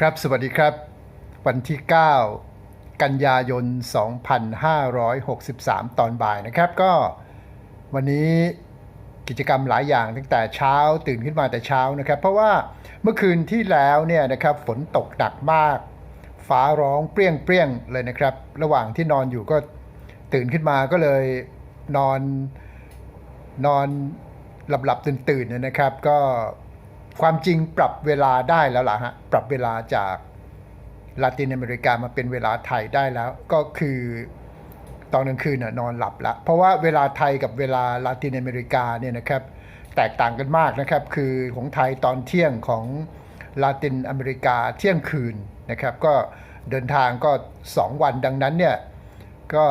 ครับ สวัสดีครับ วันที่ 9 กันยายน 2563 ตอนบ่ายนะครับ ก็วันนี้กิจกรรมหลายอย่างตั้งแต่เช้าตื่นขึ้นมาแต่เช้านะครับ เพราะว่าเมื่อคืนที่แล้วเนี่ยนะครับฝนตกหนักมาก ฟ้าร้องเปรี้ยงเปรี้ยงๆเลยนะครับ ระหว่างที่นอนอยู่ก็ตื่นขึ้นมาก็เลยนอนนอนหลับหลับตื่นตื่นนะครับ ก็ ความจริงปรับเวลาได้แล้วล่ะฮะ ปรับเวลาจากลาตินอเมริกามาเป็นเวลาไทยได้แล้ว ก็คือตอนกลางคืนน่ะนอนหลับละ เพราะว่าเวลาไทยกับเวลาลาตินอเมริกาเนี่ยนะครับ แตกต่างกันมากนะครับ คือของไทยตอนเที่ยงของลาตินอเมริกาเที่ยงคืนนะครับ ก็เดินทางก็ 2 วันดังนั้นเนี่ยก็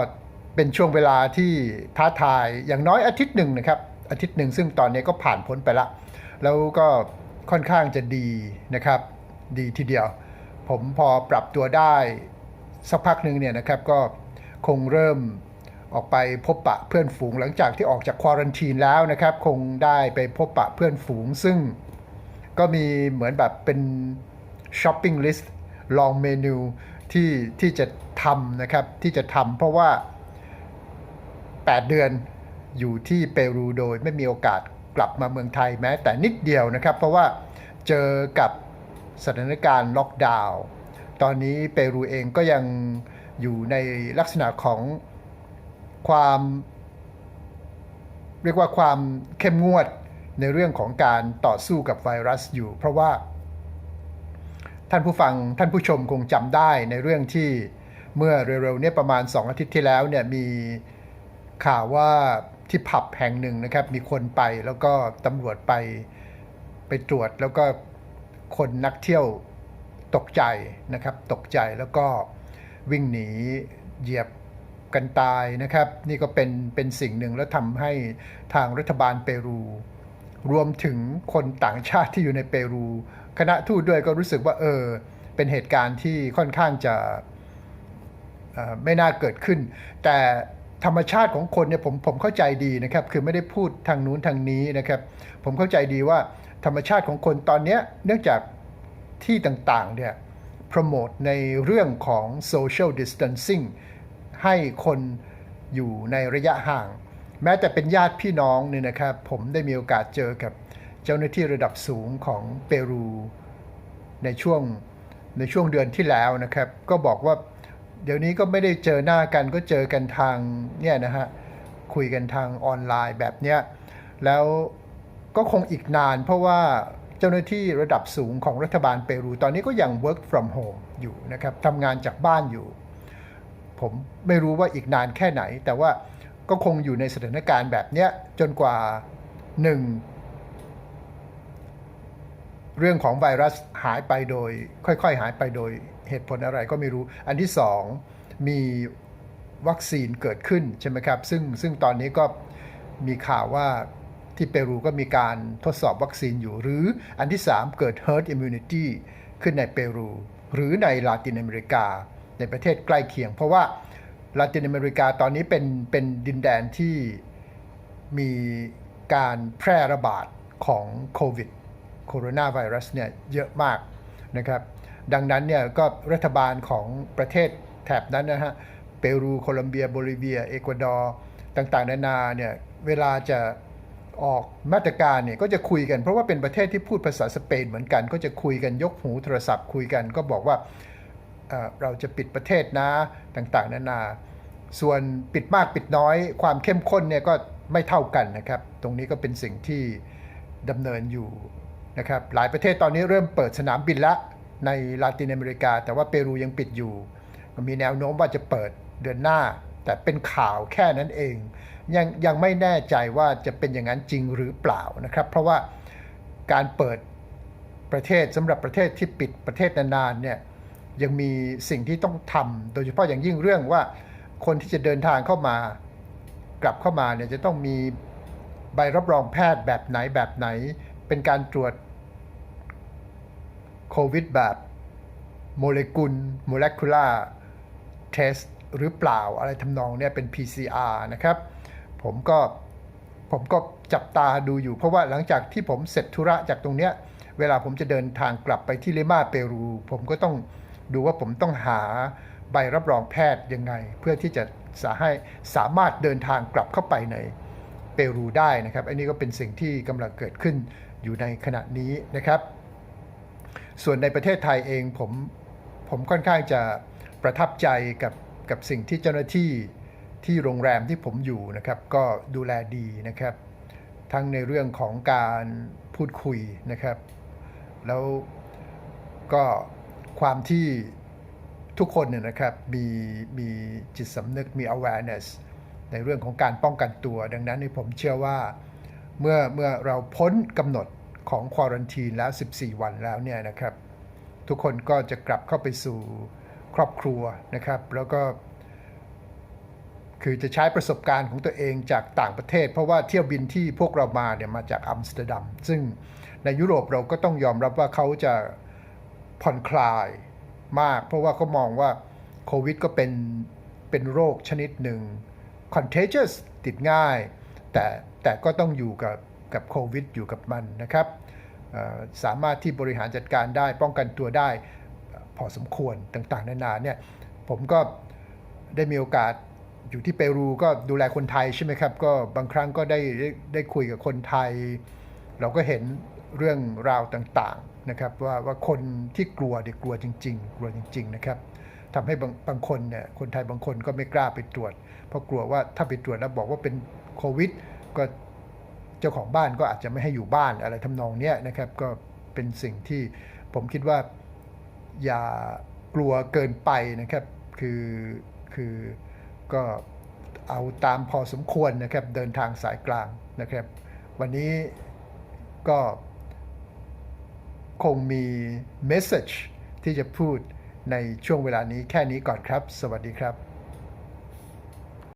เป็นช่วงเวลาที่ท้าทายอย่างน้อยอาทิตย์หนึ่งนะครับ อาทิตย์หนึ่งซึ่งตอนนี้ก็ผ่านพ้นไปละ แล้วก็ ค่อนข้างจะดีนะครับ ดีทีเดียว ผมพอปรับตัวได้ สักพักหนึ่งเนี่ยนะครับก็คงเริ่มออกไปพบปะเพื่อนฝูงหลังจากที่ออกจากควอรันทีนแล้วนะครับ คงได้ไปพบปะเพื่อนฝูง ซึ่งก็มีเหมือนแบบเป็นช้อปปิ้งลิสต์ลองเมนูที่ที่จะทำนะครับที่จะทำเพราะว่า 8 เดือนอยู่ที่เปรูโดยไม่มีโอกาส กลับมาเมืองไทยแม้แต่นิดเดียวนะครับ เพราะว่าเจอกับสถานการณ์ล็อกดาวน์ตอนนี้เปรูเองก็ยังอยู่ในลักษณะของความ เรียกว่าความเข้มงวดในเรื่องของการต่อสู้กับไวรัสอยู่ เพราะว่า ท่านผู้ฟังท่านผู้ชมคงจำได้ในเรื่องที่เมื่อเร็วๆเนี้ประมาณ 2 อาทิตย์ที่แล้วเนี่ยมีข่าวว่า ที่ผับแห่งหนึ่งนะครับ มีคนไปแล้วก็ตำรวจไปไปตรวจแล้วก็คนนักเที่ยวตกใจนะครับ ตกใจแล้วก็วิ่งหนีเหยียบกันตายนะครับ นี่ก็เป็นเป็นสิ่งหนึ่งแล้วทำให้ทางรัฐบาลเปรู รวมถึงคนต่างชาติที่อยู่ในเปรู คณะทูตด้วยก็รู้สึกว่าเออ เป็นเหตุการณ์ที่ค่อนข้างจะไม่น่าเกิดขึ้น แต่ ธรรมชาติของคนเนี่ยผมผมเข้าใจดีนะครับคือไม่ได้พูดทางนู้นทางนี้นะครับ ผมเข้าใจดีว่าธรรมชาติของคนตอนนี้เนื่องจากที่ต่างๆเนี่ยโปรโมทในเรื่องของ social distancing ให้คนอยู่ในระยะห่าง แม้แต่เป็นญาติพี่น้องเนี่ยนะครับผมได้มีโอกาสเจอกับเจ้าหน้าที่ระดับสูงของเปรู ในช่วงในช่วงเดือนที่แล้วนะครับ ก็บอกว่า เดี๋ยวนี้ก็ไม่ได้เจอหน้ากันก็เจอกันทางเนี่ยนะฮะคุยกันทางออนไลน์แบบเนี้ยแล้วก็คงอีกนานเพราะว่าเจ้าหน้าที่ระดับสูงของรัฐบาลเปรู ตอนนี้ก็ยัง work from home อยู่นะครับทำงานจากบ้านอยู่ ผมไม่รู้ว่าอีกนานแค่ไหน แต่ว่าก็คงอยู่ในสถานการณ์แบบเนี้ยจนกว่าหนึ่งเรื่องของไวรัสหายไปโดย ค่อยๆ หายไปโดย เหตุผลอะไรก็ไม่รู้ อันที่สองมีวัคซีนเกิดขึ้นใช่ไหมครับ ซึ่งซึ่งตอนนี้ก็มีข่าวว่าที่เปรูก็มีการทดสอบวัคซีนอยู่ หรืออันที่ 3 เกิด herd immunity ขึ้นในเปรู หรือในลาตินอเมริกา ในประเทศใกล้เคียง เพราะว่าลาตินอเมริกาตอนนี้เป็นเป็นดินแดนที่มีการแพร่ระบาดของโควิดโคโรนาไวรัสเนี่ยเยอะมากนะครับ ดังนั้นเนี่ยก็รัฐบาลของประเทศแถบนั้นนะฮะ เปรู โคลัมเบีย โบลิเวีย เอกวาดอร์ต่างๆ นานาเนี่ย เวลาจะออกมาตรการเนี่ยก็จะคุยกัน เพราะว่าเป็นประเทศที่พูดภาษาสเปนเหมือนกัน ก็จะคุยกันยกหูโทรศัพท์คุยกันก็บอกว่าเอ่อเราจะปิดประเทศนะต่างๆ นานา ส่วนปิดมากปิดน้อย ความเข้มข้นเนี่ยก็ไม่เท่ากันนะครับ ตรงนี้ก็เป็นสิ่งที่ดำเนินอยู่นะครับหลายประเทศตอนนี้เริ่มเปิดสนามบินละ ในลาตินอเมริกา แต่ว่าเปรูยังปิดอยู่มีแนวโน้มว่าจะเปิดเดือนหน้า แต่เป็นข่าวแค่นั้นเอง ยังยังไม่แน่ใจว่าจะเป็นอย่างนั้นจริงหรือเปล่านะครับ เพราะว่าการเปิดประเทศสำหรับประเทศที่ปิดประเทศนานๆเนี่ยยังมีสิ่งที่ต้องทำโดยเฉพาะอย่างยิ่งเรื่องว่าคนที่จะเดินทางเข้ามากลับเข้ามาเนี่ยจะต้องมีใบรับรองแพทย์แบบไหนแบบไหน เป็นการตรวจ โควิดแบบโมเลกุลโมเลกุลาร์เทสหรือเปล่าอะไรทำนองเนี่ยเป็น PCR นะครับ ผมก็ผมก็จับตาดูอยู่ เพราะว่าหลังจากที่ผมเสร็จธุระจากตรงเนี้ยเวลาผมจะเดินทางกลับไปที่ลิมาเปรู ผมก็ต้องดูว่าผมต้องหาใบรับรองแพทย์ยังไง เพื่อที่จะสาให้สามารถเดินทางกลับเข้าไปในเปรูได้นะครับ อันนี้ก็เป็นสิ่งที่กำลังเกิดขึ้นอยู่ในขณะนี้นะครับ ส่วนในประเทศไทยเองผมผมค่อนข้างจะประทับใจกับกับสิ่งที่เจ้าหน้าที่ที่โรงแรมที่ผมอยู่นะครับ ก็ดูแลดีนะครับ ทั้งในเรื่องของการพูดคุยนะครับ แล้วก็ความที่ทุกคนเนี่ยนะครับมีมีจิตสำนึกมี awareness ในเรื่องของการป้องกันตัว ดังนั้นผมเชื่อว่าเมื่อเมื่อเราพ้นกำหนด ของควอรันทีนแล้ว 14 วันแล้วเนี่ยนะครับ ทุกคนก็จะกลับเข้าไปสู่ครอบครัวนะครับ แล้วก็ คือจะใช้ประสบการณ์ของตัวเองจากต่างประเทศ เพราะว่าเที่ยวบินที่พวกเรามาเนี่ยมาจากอัมสเตอร์ดัมซึ่งในยุโรปเราก็ต้องยอมรับว่าเขาจะผ่อนคลายมาก เพราะว่าเขามองว่าโควิดก็เป็นเป็นโรคชนิดหนึ่ง contagious ติดง่าย แต่แต่ก็ต้องอยู่กับ กับโควิดอยู่กับมันนะครับสามารถที่บริหารจัดการได้ป้องกันตัวได้พอสมควรต่างๆ นานาเนี่ยผมก็ได้มีโอกาสอยู่ที่เปรูก็ดูแลคนไทยใช่ไหมครับ ก็บางครั้งก็ได้ได้ได้คุยกับคนไทย เราก็เห็นเรื่องราวต่างๆนะครับว่าว่าคนที่กลัวเด็กกลัวจริง ๆ กลัวจริง ๆ นะครับทำให้บางบางคนเนี่ยคนไทยบางคนก็ไม่กล้าไปตรวจ เพราะกลัวว่าถ้าไปตรวจแล้วบอกว่าเป็นโควิด ก็ เจ้าของบ้านก็อาจจะไม่ให้อยู่บ้านอะไรทำนองเนี้ยนะครับก็เป็นสิ่งที่ผมคิดว่าอย่ากลัวเกินไปนะครับคือคือก็เอาตามพอสมควรนะครับเดินทางสายกลางนะครับ วันนี้ก็คงมีเมสเซจที่จะพูดในช่วงเวลานี้แค่นี้ก่อนครับ สวัสดีครับ